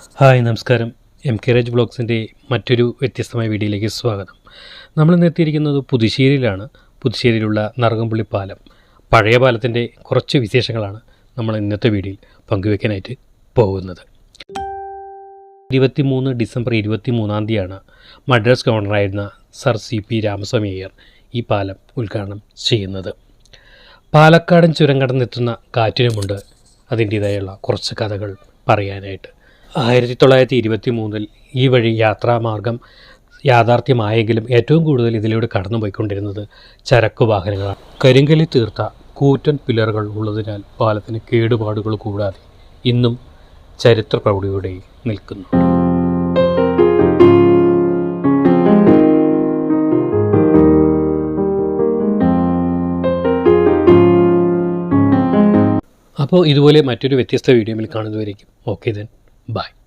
Hi നമസ്കാരം. M K Raj ബ്ലോഗ്സിന്റെ മറ്റൊരു വ്യത്യസ്തമായ വീഡിയോയിലേക്ക് സ്വാഗതം. നമ്മൾ ഇന്ന് എത്തിയിരിക്കുന്നത് പുതുശ്ശേരിയിലാണ്. പുതുശ്ശേരിയിലുള്ള നറുകമ്പുള്ളി പാലം. പഴയ പാലത്തിന്റെ കുറച്ച് വിശേഷങ്ങളാണ് നമ്മൾ ഇന്നത്തെ വീഡിയോയിൽ പങ്കുവെക്കാനായിട്ട് പോകുന്നത്. ഇരുപത്തി മൂന്ന് ഡിസംബർ ഇരുപത്തി മൂന്നാം തീയതിയാണ് Madras ഗവർണറായിരുന്ന sir C P Ramaswamy Iyer ഈ പാലം ഉദ്ഘാടനം ചെയ്യുന്നത്. പാലക്കാടൻ ചുരം കടന്നെത്തുന്ന കാറ്റിനുമുണ്ട് അതിന്റേതായുള്ള കുറച്ച് കഥകൾ പറയാനായിട്ട്. ആയിരത്തി തൊള്ളായിരത്തി ഇരുപത്തി മൂന്നിൽ ഈ വഴി യാത്രാമാർഗം യാഥാർത്ഥ്യമായെങ്കിലും ഏറ്റവും കൂടുതൽ ഇതിലൂടെ കടന്നുപോയിക്കൊണ്ടിരുന്നത് ചരക്ക് വാഹനങ്ങളാണ്. കരിങ്കലി തീർത്ത കൂറ്റൻ പില്ലറുകൾ ഉള്ളതിനാൽ പാലത്തിന് കേടുപാടുകൾ കൂടാതെ ഇന്നും ചരിത്ര പ്രൗഢിയോടെ നിൽക്കുന്നു. അപ്പോൾ ഇതുപോലെ മറ്റൊരു വ്യത്യസ്ത വീഡിയോയിൽ കാണുന്നവരേക്കും ഓക്കെ ദെൻ Bye.